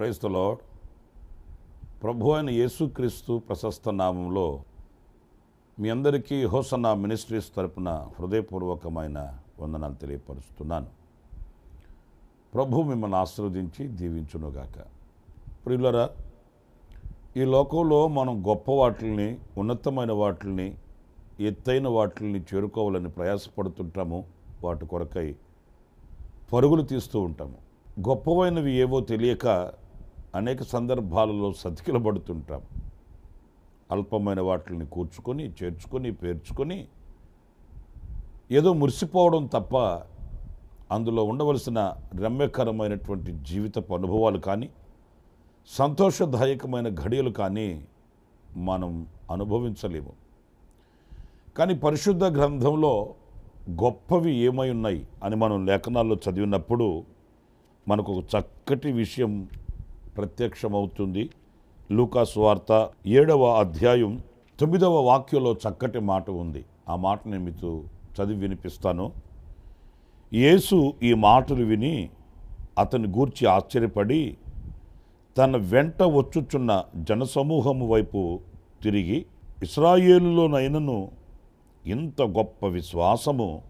Praise lord ప్రభు అయిన యేసుక్రీస్తు ప్రశస్త నామంలో మీ అందరికీ హోసన్నా మినిస్ట్రీస్ తరపున హృదయపూర్వకమైన వందనాలు తెలియపరుస్తున్నాను. ప్రభు మిమ్మల్ని ఆశీర్వదించి దీవించునుగాక. ప్రియులరా ఈ లోకంలో మనం గొప్ప వాటిల్ని ఉన్నతమైన వాటిల్ని ఎత్తైన వాటిల్ని చేరుకోవాలని ప్రయాసపడుతుంటాము. వాటి కొరకై పరుగులు తీస్తూ ఉంటాము. గొప్పవైనవి ఏవో తెలియక అనేక సందర్భాలలో సతికిలబడుతుంటాం. అల్పమైన వాటిని కూర్చుకొని చేర్చుకొని పేర్చుకొని ఏదో మురిసిపోవడం తప్ప అందులో ఉండవలసిన రమ్యకరమైనటువంటి జీవితపు అనుభవాలు కానీ సంతోషదాయకమైన ఘడియలు కానీ మనం అనుభవించలేము. కానీ పరిశుద్ధ గ్రంథంలో గొప్పవి ఏమై ఉన్నాయి అని మనం లేఖనాల్లో చదివినప్పుడు మనకు ఒక చక్కటి విషయం ప్రత్యక్షమవుతుంది. లూకాస్ వార్త ఏడవ అధ్యాయం తొమ్మిదవ వాక్యంలో చక్కటి మాట ఉంది. ఆ మాట నేను మీతో చదివి వినిపిస్తాను. యేసు ఈ మాటలు విని అతని గూర్చి ఆశ్చర్యపడి తన వెంట వచ్చుచున్న జనసమూహము వైపు తిరిగి ఇస్రాయేలులోనైనను ఇంత గొప్ప విశ్వాసము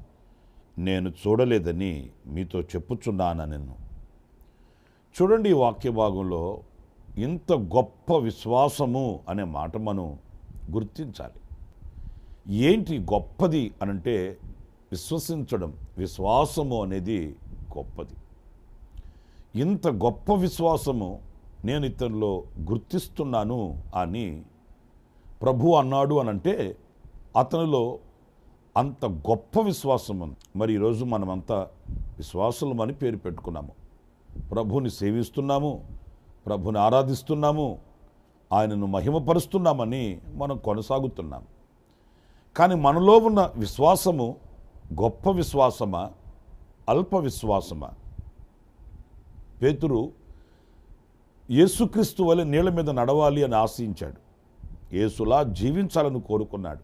నేను చూడలేదని మీతో చెప్పుచున్నాను నేను చూడండి ఈ వాక్య భాగంలో ఇంత గొప్ప విశ్వాసము అనే మాట మనం గుర్తించాలి. ఏంటి గొప్పది అనంటే విశ్వసించడం విశ్వాసము అనేది గొప్పది. ఇంత గొప్ప విశ్వాసము నేను ఇతనిలో గుర్తిస్తున్నాను అని ప్రభు అన్నాడు అనంటే అతనిలో అంత గొప్ప విశ్వాసం ఉంది మరి ఈరోజు మనమంతా విశ్వాసులమని పేరు పెట్టుకున్నాము. ప్రభుని సేవిస్తున్నాము ప్రభుని ఆరాధిస్తున్నాము ఆయనను మహిమపరుస్తున్నామని మనం కొనసాగుతున్నాం. కానీ మనలో ఉన్న విశ్వాసము గొప్ప విశ్వాసమా? అల్ప విశ్వాసమా? పేతురు యేసుక్రీస్తు వలె నీళ్ళ మీద నడవాలి అని ఆశించాడు. యేసులా జీవించాలని కోరుకున్నాడు.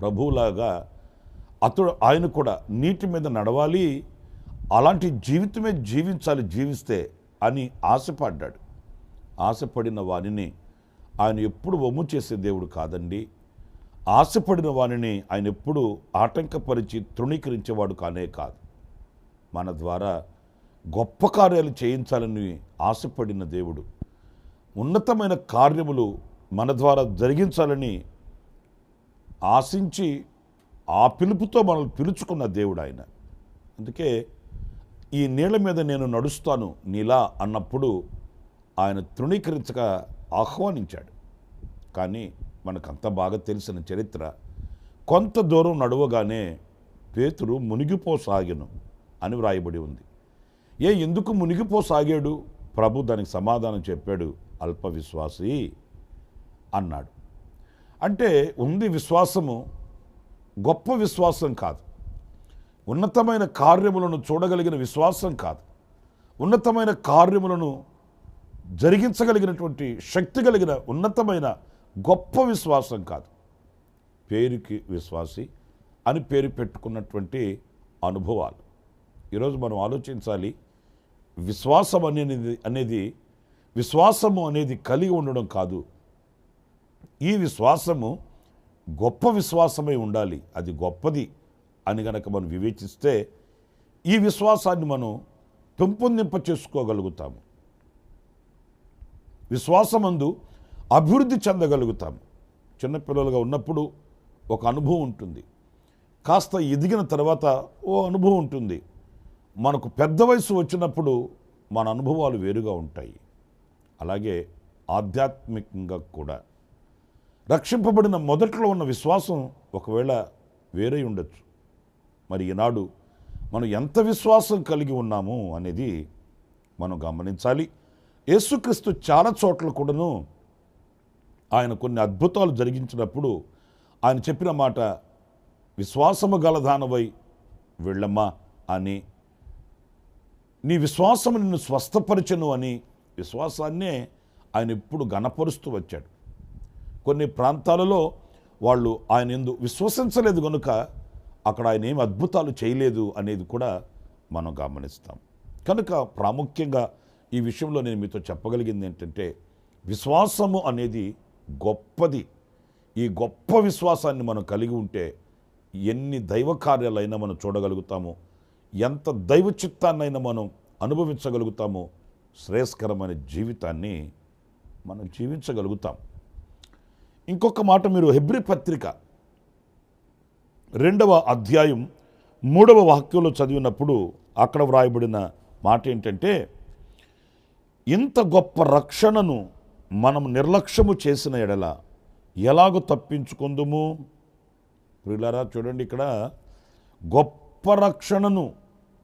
ప్రభువులాగా అతడు ఆయన కూడా నీటి మీద నడవాలి అలాంటి జీవితమే జీవించాలి జీవిస్తే అని ఆశపడ్డాడు. ఆశపడిన వానిని ఆయన ఎప్పుడు వమ్ము చేసే దేవుడు కాదండి. ఆశపడిన వానిని ఆయన ఎప్పుడు ఆటంకపరిచి తృణీకరించేవాడు కానే కాదు. మన ద్వారా గొప్ప కార్యాలు చేయించాలని ఆశపడిన దేవుడు ఉన్నతమైన కార్యములు మన ద్వారా జరిగించాలని ఆశించి ఆ పిలుపుతో మనల్ని పిలుచుకున్న దేవుడు ఆయన. అందుకే ఈ నీళ్ళ మీద నేను నడుస్తాను నీలా అన్నప్పుడు ఆయన తృణీకరించక ఆహ్వానించాడు. కానీ మనకంత బాగా తెలిసిన చరిత్ర. కొంత దూరం నడవగానే పేతురు మునిగిపోసాగను అని వ్రాయబడి ఉంది. ఏ ఎందుకు మునిగిపోసాగాడు? ప్రభు దానికి సమాధానం చెప్పాడు. అల్ప విశ్వాసి అన్నాడు. అంటే ఉంది విశ్వాసము గొప్ప విశ్వాసం కాదు. ఉన్నతమైన కార్యములను చూడగలిగిన విశ్వాసం కాదు. ఉన్నతమైన కార్యములను జరిగించగలిగినటువంటి శక్తి కలిగిన ఉన్నతమైన గొప్ప విశ్వాసం కాదు. పేరుకి విశ్వాసి అని పేరు పెట్టుకున్నటువంటి అనుభవాలు. ఈరోజు మనం ఆలోచించాలి విశ్వాసం అనేది అనేది విశ్వాసము అనేది కలిగి ఉండడం కాదు. ఈ విశ్వాసము గొప్ప విశ్వాసమై ఉండాలి. అది గొప్పది. అని గనక మనం వివేచిస్తే ఈ విశ్వాసాన్ని మనం పెంపొందింప చేసుకోగలుగుతాము. విశ్వాసమందు అభివృద్ధి చెందగలుగుతాము. చిన్నపిల్లలుగా ఉన్నప్పుడు ఒక అనుభవం ఉంటుంది. కాస్త ఎదిగిన తర్వాత ఓ అనుభవం ఉంటుంది. మనకు పెద్ద వయసు వచ్చినప్పుడు మన అనుభవాలు వేరుగా ఉంటాయి. అలాగే ఆధ్యాత్మికంగా కూడా. రక్షింపబడిన మొదట్లో ఉన్న విశ్వాసం ఒకవేళ వేరై ఉండొచ్చు. మరి ఈనాడు మనం ఎంత విశ్వాసం కలిగి ఉన్నాము అనేది మనం గమనించాలి. యేసుక్రీస్తు చాలా చోట్ల కూడాను ఆయన కొన్ని అద్భుతాలు జరిగించినప్పుడు ఆయన చెప్పిన మాట విశ్వాసము గలదానవై వెళ్ళమ్మా అని నీ విశ్వాసము నిన్ను స్వస్థపరచను అని విశ్వాసాన్నే ఆయన ఎప్పుడు గణపరుస్తూ వచ్చాడు. కొన్ని ప్రాంతాలలో వాళ్ళు ఆయన ఎందు విశ్వసించలేదు కనుక అక్కడ ఆయన ఏమి అద్భుతాలు చేయలేదు అనేది కూడా మనం గమనిస్తాం. కనుక ప్రాముఖ్యంగా ఈ విషయంలో నేను మీతో చెప్పగలిగింది ఏంటంటే విశ్వాసము అనేది గొప్పది. ఈ గొప్ప విశ్వాసాన్ని మనం కలిగి ఉంటే ఎన్ని దైవ కార్యాలైనా మనం చూడగలుగుతాము. ఎంత దైవ చిత్తాన్నైనా మనం అనుభవించగలుగుతామో. శ్రేయస్కరమైన జీవితాన్ని మనం జీవించగలుగుతాం. ఇంకొక మాట మీరు హెబ్రి పత్రిక రెండవ అధ్యాయం మూడవ వాక్యంలో చదివినప్పుడు అక్కడ వ్రాయబడిన మాట ఏంటంటే ఇంత గొప్ప రక్షణను మనం నిర్లక్ష్యము చేసిన ఎడల ఎలాగో తప్పించుకుందుము? ప్రిలారా చూడండి ఇక్కడ గొప్ప రక్షణను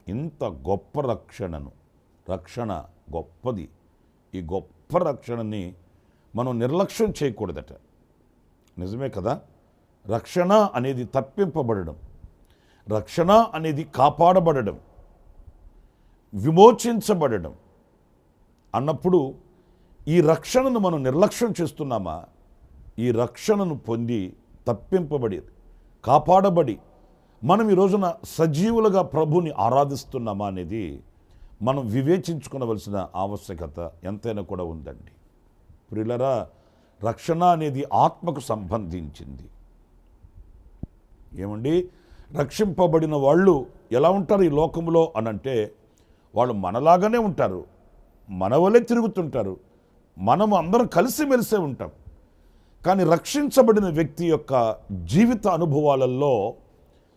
ఇంత గొప్ప రక్షణను రక్షణ గొప్పది. ఈ గొప్ప రక్షణని మనం నిర్లక్ష్యం చేయకూడదట. నిజమే కదా? రక్షణ అనేది తప్పింపబడడం రక్షణ అనేది కాపాడబడడం విమోచించబడడం అన్నప్పుడు ఈ రక్షణను మనం నిర్లక్ష్యం చేస్తున్నామా? ఈ రక్షణను పొంది తప్పింపబడి కాపాడబడి మనం ఈ రోజున సజీవులుగా ప్రభుని ఆరాధిస్తున్నామా అనేది మనం వివేచించుకోవలసిన ఆవశ్యకత ఎంతైనా కూడా ఉందండి. ప్రిలరా రక్షణ అనేది ఆత్మకు సంబంధించింది. ఏమండి? రక్షింపబడిన వాళ్ళు ఎలా ఉంటారు ఈ లోకంలో అని అంటే వాళ్ళు మనలాగానే ఉంటారు. మనవలే తిరుగుతుంటారు. మనం అందరం కలిసిమెలిసే ఉంటాం. కానీ రక్షించబడిన వ్యక్తి యొక్క జీవిత అనుభవాలలో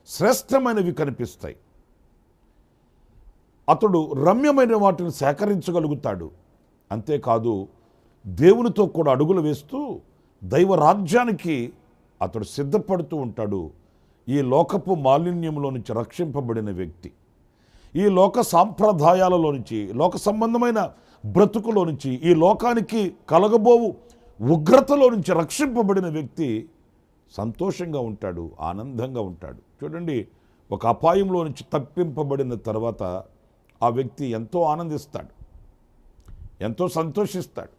శ్రేష్టమైనవి కనిపిస్తాయి. అతడు రమ్యమైన వాటిని సేకరించగలుగుతాడు. అంతేకాదు దేవునితో కూడా అడుగులు వేస్తూ దైవ రాజ్యానికి అతడు సిద్ధపడుతూ ఉంటాడు. ఈ లోకపు మాలిన్యంలో నుంచి రక్షింపబడిన వ్యక్తి. ఈ లోక సాంప్రదాయాలలో నుంచి లోక సంబంధమైన బ్రతుకులో నుంచి ఈ లోకానికి కలగబోవు ఉగ్రతలో నుంచి రక్షింపబడిన వ్యక్తి సంతోషంగా ఉంటాడు ఆనందంగా ఉంటాడు. చూడండి ఒక అపాయంలో నుంచి తప్పింపబడిన తర్వాత ఆ వ్యక్తి ఎంతో ఆనందిస్తాడు ఎంతో సంతోషిస్తాడు.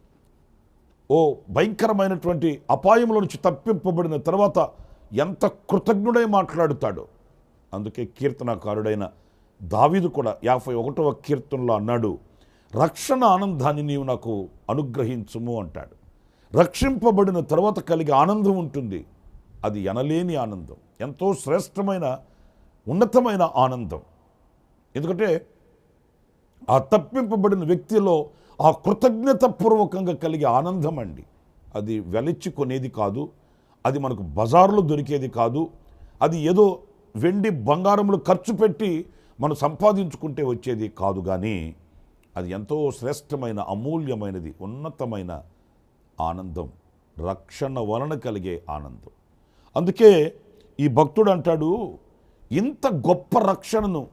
ఓ భయంకరమైనటువంటి అపాయంలో నుంచి తప్పింపబడిన తర్వాత ఎంత కృతజ్ఞుడై మాట్లాడుతాడో. అందుకే కీర్తనకారుడైన దావీదు కూడా యాభై ఒకటవ కీర్తనలో అన్నాడు రక్షణ ఆనందాన్ని నీవు నాకు అనుగ్రహించుము అంటాడు. రక్షింపబడిన తర్వాత కలిగే ఆనందం ఉంటుంది. అది ఎనలేని ఆనందం. ఎంతో శ్రేష్టమైన ఉన్నతమైన ఆనందం. ఎందుకంటే ఆ తప్పింపబడిన వ్యక్తిలో ఆ కృతజ్ఞతపూర్వకంగా కలిగే ఆనందం అండి. అది వెలచ్చి కొనేది కాదు అది మనకు బజారులో దొరికేది కాదు. అది ఏదో వెండి బంగారములు ఖర్చు పెట్టి మనం సంపాదించుకుంటే వచ్చేది కాదు కానీ అది ఎంతో శ్రేష్టమైన అమూల్యమైనది ఉన్నతమైన ఆనందం. రక్షణ వలన కలిగే ఆనందం. అందుకే ఈ భక్తుడు అంటాడు ఇంత గొప్ప రక్షణను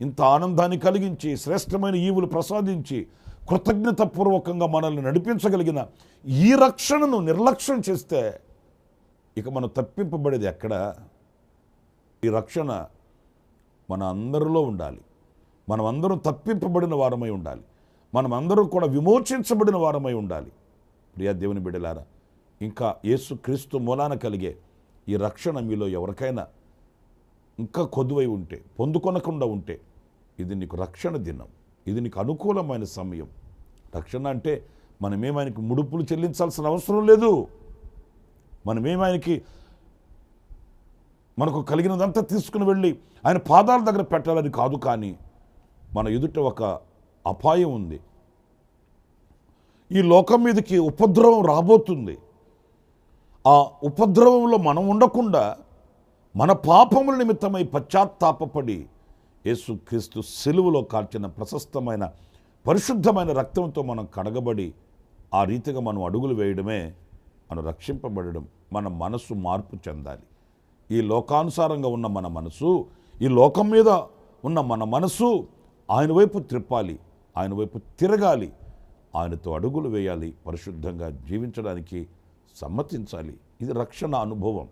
ఇంత ఆనందాన్ని కలిగించి శ్రేష్టమైన ఈవులు ప్రసాదించి కృతజ్ఞతపూర్వకంగా మనల్ని నడిపించగలిగిన ఈ రక్షణను నిర్లక్ష్యం చేస్తే ఇక మనం తప్పింపబడేది ఎక్కడ? ఈ రక్షణ మన అందరిలో ఉండాలి. మనం అందరం తప్పింపబడిన వారమై ఉండాలి. మనం అందరం కూడా విమోచించబడిన వారమై ఉండాలి. ప్రియా దేవుని బిడ్డలారా ఇంకా యేసు క్రీస్తు మూలాన కలిగే ఈ రక్షణ మీలో ఎవరికైనా ఇంకా కొదువై ఉంటే పొందుకొనకుండా ఉంటే ఇది నీకు రక్షణ దినం. ఇది నీకు అనుకూలమైన సమయం. రక్షణ అంటే మనమేమానికి ముడుపులు చెల్లించాల్సిన అవసరం లేదు. మనమేమాయనకి మనకు కలిగినదంతా తీసుకుని వెళ్ళి ఆయన పాదాల దగ్గర పెట్టాలని కాదు కానీ మన ఎదుట ఒక అపాయం ఉంది. ఈ లోకం మీదకి ఉపద్రవం రాబోతుంది. ఆ ఉపద్రవంలో మనం ఉండకుండా మన పాపముల నిమిత్తమై పశ్చాత్తాపపడి యేసుక్రీస్తు సెలువులో కార్చిన ప్రశస్తమైన పరిశుద్ధమైన రక్తంతో మనం కడగబడి ఆ రీతిగా మనం అడుగులు వేయడమే మనం రక్షింపబడడం మన మనసు మార్పు చెందాలి. ఈ లోకానుసారంగా ఉన్న మన మనసు ఈ లోకం మీద ఉన్న మన మనసు ఆయన వైపు త్రిప్పాలి ఆయన వైపు తిరగాలి ఆయనతో అడుగులు వేయాలి పరిశుద్ధంగా జీవించడానికి సమ్మతించాలి. ఇది రక్షణ అనుభవం.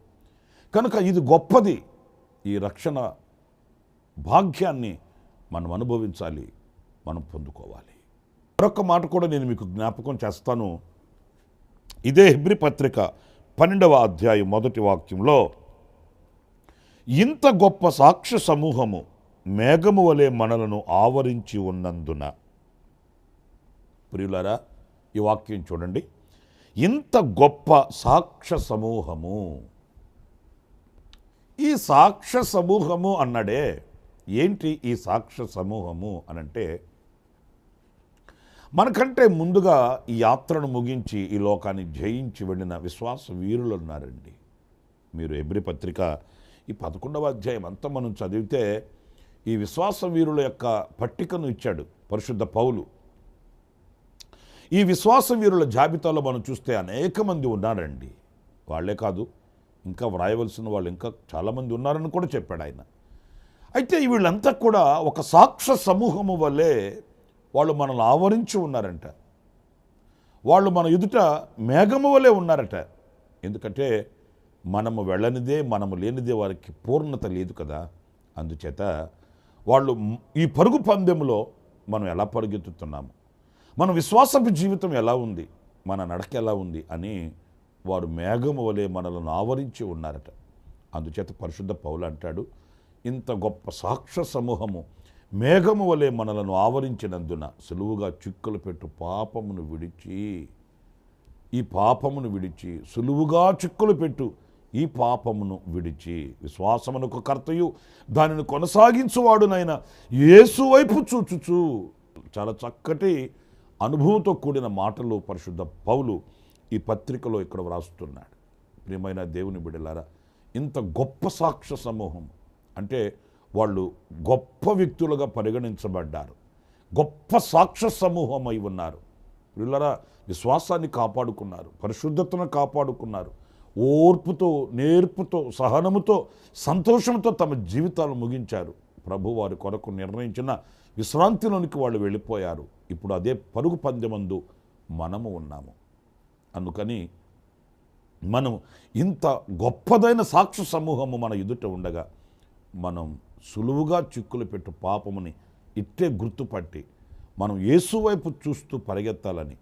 కనుక ఇది గొప్పది. ఈ రక్షణ భాగ్యాన్ని మనం అనుభవించాలి మనం పొందుకోవాలి. మరొక మాట కూడా నేను మీకు జ్ఞాపకం చేస్తాను. ఇదే హిబ్రి పత్రిక పన్నెండవ అధ్యాయం మొదటి వాక్యంలో ఇంత గొప్ప సాక్ష్య సమూహము మేఘము వలె మనలను ఆవరించి ఉన్నందున. ప్రియులారా ఈ వాక్యం చూడండి. ఇంత గొప్ప సాక్ష్య సమూహము. ఈ సాక్ష్య సమూహము అన్నాడే ఏంటి ఈ సాక్ష్య సమూహము? అనంటే మనకంటే ముందుగా ఈ యాత్రను ముగించి ఈ లోకాన్ని జయించి వెళ్ళిన విశ్వాస వీరులు ఉన్నారండి. మీరు ఎబ్రి పత్రిక ఈ పదకొండవ అధ్యాయం అంతా మనం చదివితే ఈ విశ్వాస వీరుల యొక్క పట్టికను ఇచ్చాడు పరిశుద్ధ పౌలు. ఈ విశ్వాస వీరుల జాబితాలో మనం చూస్తే అనేక మంది ఉన్నారండి. వాళ్ళే కాదు ఇంకా వ్రాయవలసిన వాళ్ళు ఇంకా చాలామంది ఉన్నారని కూడా చెప్పాడు ఆయన. అయితే వీళ్ళంతా కూడా ఒక సాక్ష సమూహము వల్లే వాళ్ళు మనల్ని ఆవరించి ఉన్నారంట. వాళ్ళు మన ఎదుట మేఘము వలె ఉన్నారట. ఎందుకంటే మనము వెళ్ళనిదే మనము లేనిదే వారికి పూర్ణత లేదు కదా. అందుచేత వాళ్ళు ఈ పరుగు పందెంలో మనం ఎలా పరుగెత్తుతున్నాము? మన విశ్వాసపు జీవితం ఎలా ఉంది? మన నడక ఎలా ఉంది? అని వారు మేఘము వలె మనలను ఆవరించి ఉన్నారట. అందుచేత పరిశుద్ధ పౌలు అంటాడు ఇంత గొప్ప సాక్ష్య సమూహము మేఘము వలె మనలను ఆవరించినందున సులువుగా చిక్కులు పెట్టు పాపమును విడిచి ఈ పాపమును విడిచి సులువుగా చిక్కులు పెట్టు ఈ పాపమును విడిచి. విశ్వాసమునకు కర్తయు దానిని కొనసాగించువాడునైనా యేసు వైపు చూచుచు. చాలా చక్కటి అనుభవంతో కూడిన మాటలు పరిశుద్ధ పౌలు ఈ పత్రికలో ఇక్కడ వ్రాస్తున్నాడు. ప్రియమైన దేవుని బిడలారా ఇంత గొప్ప సాక్ష్య సమూహం. అంటే వాళ్ళు గొప్ప వ్యక్తులుగా పరిగణించబడ్డారు. గొప్ప సాక్ష సమూహం అయి ఉన్నారు. వీళ్ళరా విశ్వాసాన్ని కాపాడుకున్నారు. పరిశుద్ధతను కాపాడుకున్నారు. ఓర్పుతో నేర్పుతో సహనముతో సంతోషంతో తమ జీవితాలు ముగించారు. ప్రభు వారి కొరకు నిర్ణయించిన విశ్రాంతిలోనికి వాళ్ళు వెళ్ళిపోయారు. ఇప్పుడు అదే పరుగు పందెమందు మనము ఉన్నాము. అందుకని మనం ఇంత గొప్పదైన సాక్షి సమూహము మన ఎదుట ఉండగా మనం సులువుగా చిక్కులు పెట్టు పాపముని ఇట్టే గుర్తుపట్టి మనం ఏసువైపు చూస్తూ పరిగెత్తాలని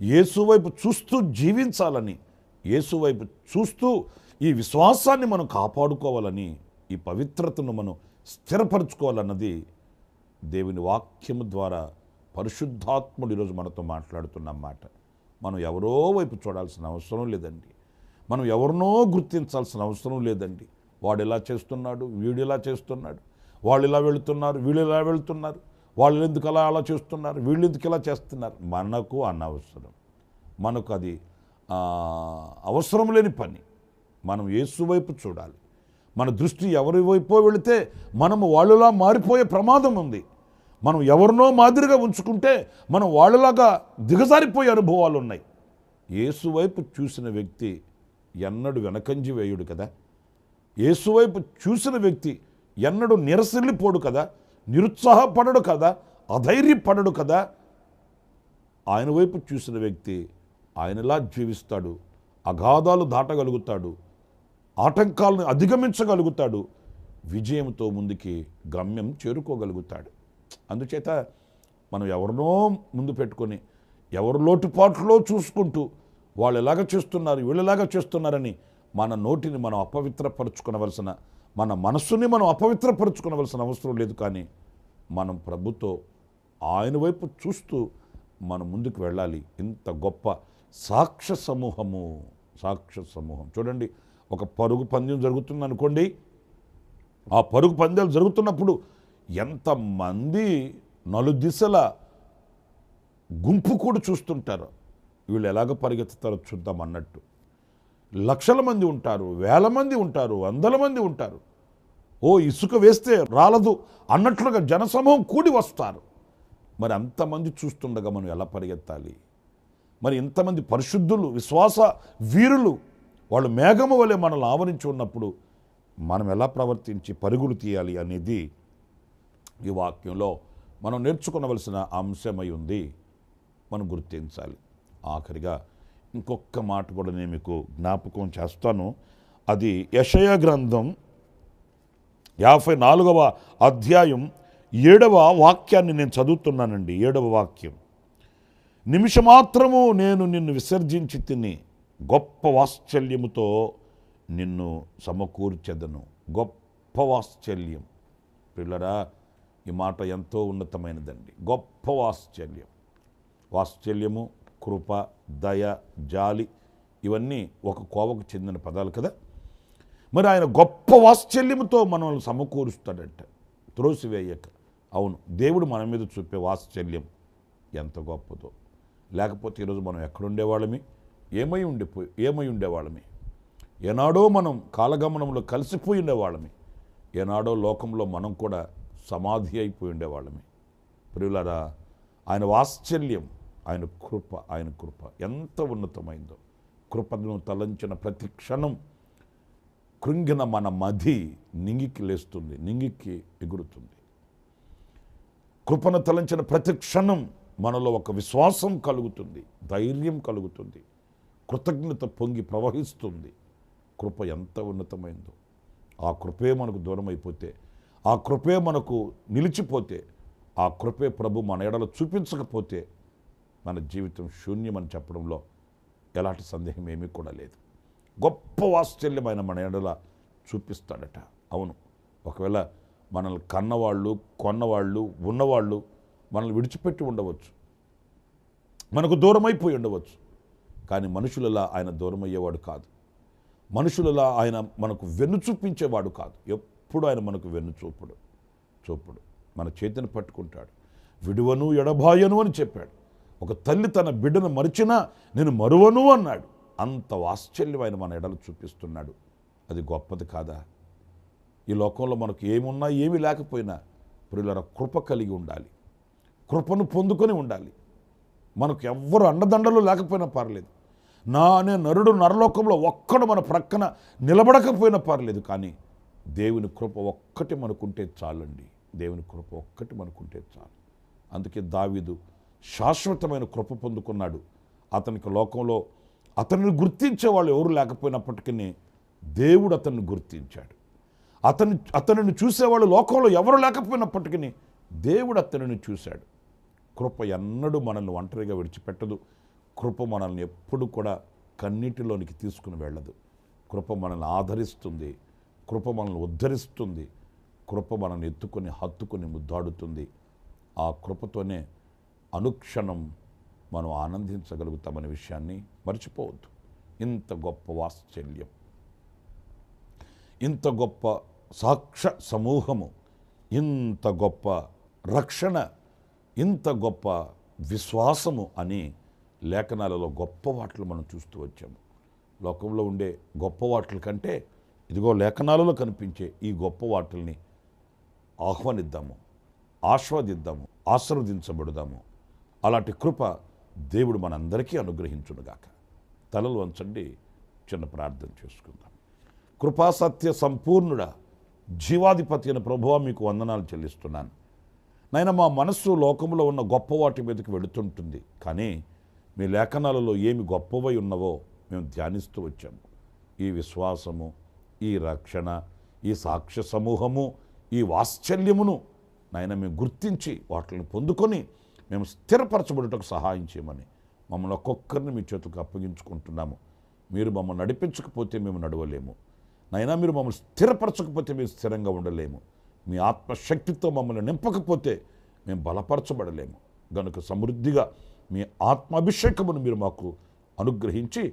ఏసువైపు చూస్తూ జీవించాలని ఏసువైపు చూస్తూ ఈ విశ్వాసాన్ని మనం కాపాడుకోవాలని ఈ పవిత్రతను మనం స్థిరపరచుకోవాలన్నది దేవుని వాక్యము ద్వారా పరిశుద్ధాత్ముడు ఈరోజు మనతో మాట్లాడుతున్నమాట మనం ఎవరో వైపు చూడాల్సిన అవసరం లేదండి. మనం ఎవరినో గుర్తించాల్సిన అవసరం లేదండి. వాడు ఇలా చేస్తున్నాడు వీడు ఇలా చేస్తున్నాడు. వాళ్ళు ఇలా వెళుతున్నారు వీళ్ళు ఇలా వెళుతున్నారు. వాళ్ళు ఎందుకు అలా అలా చేస్తున్నారు వీళ్ళు ఎందుకు ఇలా చేస్తున్నారు? మనకు అనవసరం. మనకు అది అవసరం లేని పని. మనం యేసు వైపు చూడాలి. మన దృష్టి ఎవరి వైపో వెళితే మనము వాళ్ళలా మారిపోయే ప్రమాదం ఉంది. మనం ఎవరినో మాదిరిగా ఉంచుకుంటే మనం వాళ్ళలాగా దిగజారిపోయే అనుభవాలు ఉన్నాయి యేసు వైపు చూసిన వ్యక్తి ఎన్నడు వెనకంజి వేయుడు కదా? యేసువైపు చూసిన వ్యక్తి ఎన్నడూ నిరసిల్లిపోడు కదా నిరుత్సాహపడడు కదా అధైర్యపడడు కదా. ఆయన వైపు చూసిన వ్యక్తి ఆయనలా జీవిస్తాడు అగాధాలు దాటగలుగుతాడు ఆటంకాలను అధిగమించగలుగుతాడు విజయంతో ముందుకి గమ్యం చేరుకోగలుగుతాడు. అందుచేత మనం ఎవరినో ముందు పెట్టుకొని ఎవరి లోటుపాట్లో చూసుకుంటూ వాళ్ళు ఎలాగ చేస్తున్నారు వీళ్ళు ఎలాగ చేస్తున్నారని మన నోటిని మనం అపవిత్రపరచుకునవలసిన మన మనస్సుని మనం అపవిత్రపరచుకునవలసిన అవసరం లేదు కానీ మనం ప్రభుతో ఆయన వైపు చూస్తూ మనం ముందుకు వెళ్ళాలి. ఇంత గొప్ప సాక్ష్య సమూహము సాక్ష్య సమూహం. చూడండి ఒక పరుగు పందెం జరుగుతుంది అనుకోండి. ఆ పరుగు పందెలు జరుగుతున్నప్పుడు ఎంతమంది నలుదిశల గుంపు కూడా చూస్తుంటారు. వీళ్ళు ఎలాగ పరిగెత్తుతారో చూద్దాం అన్నట్టు. లక్షల మంది ఉంటారు వేల మంది ఉంటారు వందల మంది ఉంటారు. ఓ ఇసుక వేస్తే రాలదు అన్నట్లుగా జనసమూహం కూడి వస్తారు. మరి అంతమంది చూస్తుండగా మనం ఎలా పరిగెత్తాలి? మరి ఇంతమంది పరిశుద్ధులు విశ్వాస వీరులు వాళ్ళు మేఘము వలె మనల్ని ఆవరించి ఉన్నప్పుడు మనం ఎలా ప్రవర్తించి పరుగులు తీయాలి అనేది ఈ వాక్యంలో మనం నేర్చుకునవలసిన అంశమై ఉంది. మనం గుర్తించాలి. ఆఖరిగా ఇంకొక మాట కూడా నేను మీకు జ్ఞాపకం చేస్తాను. అది యషయ గ్రంథం యాభై నాలుగవ అధ్యాయం ఏడవ వాక్యాన్ని నేను చదువుతున్నానండి. ఏడవ వాక్యం. నిమిషమాత్రము నేను నిన్ను విసర్జించి తిని గొప్ప వాత్సల్యముతో నిన్ను సమకూర్చెదను. గొప్ప వాత్సల్యం. పిల్లరా ఈ మాట ఎంతో ఉన్నతమైనదండి. గొప్ప వాత్సల్యం. వాత్సల్యము కృప దయ జాలి ఇవన్నీ ఒక కోవకు చెందిన పదాలు కదా. మరి ఆయన గొప్ప వాత్సల్యంతో మనల్ని సమకూరుస్తాడంట. త్రోసివేయక. అవును దేవుడు మన మీద చూపే వాత్సల్యం ఎంత గొప్పదో. లేకపోతే ఈరోజు మనం ఎక్కడుండేవాళ్ళమి? ఏమై ఉండిపోయి ఏమై ఉండేవాళ్ళమి? ఏనాడో మనం కాలగమనంలో కలిసిపోయి ఉండేవాళ్ళమి. ఏనాడో లోకంలో మనం కూడా సమాధి అయిపోయి ఉండేవాళ్ళమి. ప్రియులరా ఆయన వాత్సల్యం ఆయన కృప ఆయన కృప. ఎంత ఉన్నతమైందో. కృపను తలంచిన ప్రతి క్షణం కృంగిన మన మది నింగికి లేస్తుంది నింగికి ఎగురుతుంది. కృపను తలంచిన ప్రతి క్షణం మనలో ఒక విశ్వాసం కలుగుతుంది ధైర్యం కలుగుతుంది కృతజ్ఞత పొంగి ప్రవహిస్తుంది. కృప ఎంత ఉన్నతమైందో. ఆ కృపే మనకు దూరం అయిపోతే ఆ కృపే మనకు నిలిచిపోతే ఆ కృపే ప్రభు మన ఎడలో చూపించకపోతే మన జీవితం శూన్యమని చెప్పడంలో ఎలాంటి సందేహం ఏమీ కూడా లేదు. గొప్ప వాత్సల్యమైన మన ఎడల చూపిస్తాడట. అవును. ఒకవేళ మనల్ని కన్నవాళ్ళు కొన్నవాళ్ళు ఉన్నవాళ్ళు మనల్ని విడిచిపెట్టి ఉండవచ్చు. మనకు దూరమైపోయి ఉండవచ్చు. కానీ మనుషులలా ఆయన దూరమయ్యేవాడు కాదు. మనుషులలా ఆయన మనకు వెన్ను చూపించేవాడు కాదు. ఎప్పుడు ఆయన మనకు వెన్ను చూపుడు చూపుడు. మన చేతిని పట్టుకుంటాడు. విడువను ఎడబాయను అని చెప్పాడు. ఒక తల్లి తన బిడ్డను మరిచినా నేను మరువను అన్నాడు. అంత వాత్సల్యం ఆయన మన ఎడలు చూపిస్తున్నాడు. అది గొప్పది కాదా? ఈ లోకంలో మనకు ఏమున్నా ఏమి లేకపోయినా ప్రియులర కృప కలిగి ఉండాలి. కృపను పొందుకొని ఉండాలి. మనకు ఎవ్వరు అండదండలు లేకపోయినా పర్లేదు. నా అనే నరుడు నరలోకంలో ఒక్కడు మన ప్రక్కన నిలబడకపోయినా పర్లేదు కానీ దేవుని కృప ఒక్కటి మనకుంటే చాలండి. దేవుని కృప ఒక్కటి మనకుంటే చాలు. అందుకే దావీదు శాశ్వతమైన కృప పొందుకున్నాడు. అతనికి లోకంలో అతన్ని గుర్తించే వాళ్ళు ఎవరు లేకపోయినప్పటికీ దేవుడు అతన్ని గుర్తించాడు. అతను అతనిని చూసేవాళ్ళు లోకంలో ఎవరు లేకపోయినప్పటికీ దేవుడు అతనిని చూశాడు. కృప ఎన్నడూ మనల్ని ఒంటరిగా విడిచిపెట్టదు. కృప మనల్ని ఎప్పుడు కూడా కన్నీటిలోనికి తీసుకుని వెళ్ళదు. కృప మనల్ని ఆదరిస్తుంది. కృప మనల్ని ఉద్ధరిస్తుంది. కృప మనల్ని ఎత్తుకొని హత్తుకొని ముద్దాడుతుంది. ఆ కృపతోనే అనుక్షణం మనం ఆనందించగలుగుతామనే విషయాన్ని మర్చిపోవద్దు. ఇంత గొప్ప వాత్సల్యం. ఇంత గొప్ప సాక్ష సమూహము. ఇంత గొప్ప రక్షణ. ఇంత గొప్ప విశ్వాసము అని లేఖనాలలో గొప్ప వాటిని మనం చూస్తూ వచ్చాము. లోకంలో ఉండే గొప్ప వాటిల కంటే ఇదిగో లేఖనాలలో కనిపించే ఈ గొప్ప వాటిల్ని ఆహ్వానిద్దాము. ఆస్వాదిద్దాము ఆశీర్వదించబడుదాము. అలాంటి కృప దేవుడు మనందరికీ అనుగ్రహించునుగాక. తలలు వంచండి చిన్న ప్రార్థన చేసుకుందాం. కృపా సత్య సంపూర్ణుడ జీవాధిపతి అయిన ప్రభువ మీకు వందనాలు చెల్లిస్తున్నాను. నాయన మా మనస్సు లోకంలో ఉన్న గొప్ప వాటి మీదకి వెళుతుంటుంది కానీ మీ లేఖనాలలో ఏమి గొప్పవై ఉన్నవో మేము ధ్యానిస్తూ వచ్చాము. ఈ విశ్వాసము ఈ రక్షణ ఈ సాక్ష్య సమూహము ఈ వాత్సల్యమును నాయన మేము గుర్తించి వాటిని పొందుకొని మేము స్థిరపరచబడుటకు సహాయం చేయమని మమ్మల్ని ఒక్కొక్కరిని మీ చేతులకు అప్పగించుకుంటున్నాము. మీరు మమ్మల్ని నడిపించకపోతే మేము నడవలేము. నైనా మీరు మమ్మల్ని స్థిరపరచకపోతే మేము స్థిరంగా ఉండలేము. మీ ఆత్మశక్తితో మమ్మల్ని నింపకపోతే మేము బలపరచబడలేము. గనుక సమృద్ధిగా మీ ఆత్మాభిషేకమును మీరు మాకు అనుగ్రహించి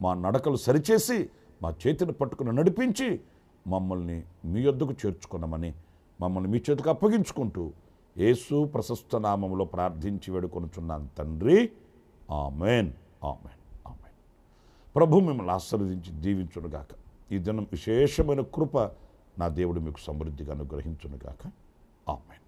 మా నడకలు సరిచేసి మా చేతిని పట్టుకుని నడిపించి మమ్మల్ని మీ యొద్దకు చేర్చుకున్నామని మమ్మల్ని మీ చేతికి అప్పగించుకుంటూ యేసు ప్రశస్త నామంలో ప్రార్థించి వేడుకొనుచున్నాను తండ్రి. ఆమెన్. ఆమెన్. ఆమెన్. ప్రభు మిమ్మల్ని ఆశీర్వదించి దీవించునుగాక. ఈ దినం విశేషమైన కృప నా దేవుడు మీకు సమృద్ధిగా అనుగ్రహించునుగాక. ఆమెన్.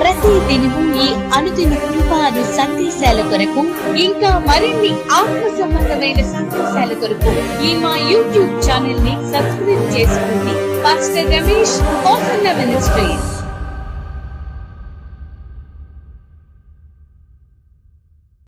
ప్రతి దినము ఈ అనుదిన కృపాను సందేశాల కొరకు ఇంకా మరిన్ని ఆత్మ సంబంధమైన సందేశాల కొరకు ఈ మా యూట్యూబ్ ఛానల్ని సబ్స్క్రైబ్ చేసుకోండి. Pastor Ramesh Kosanna ministries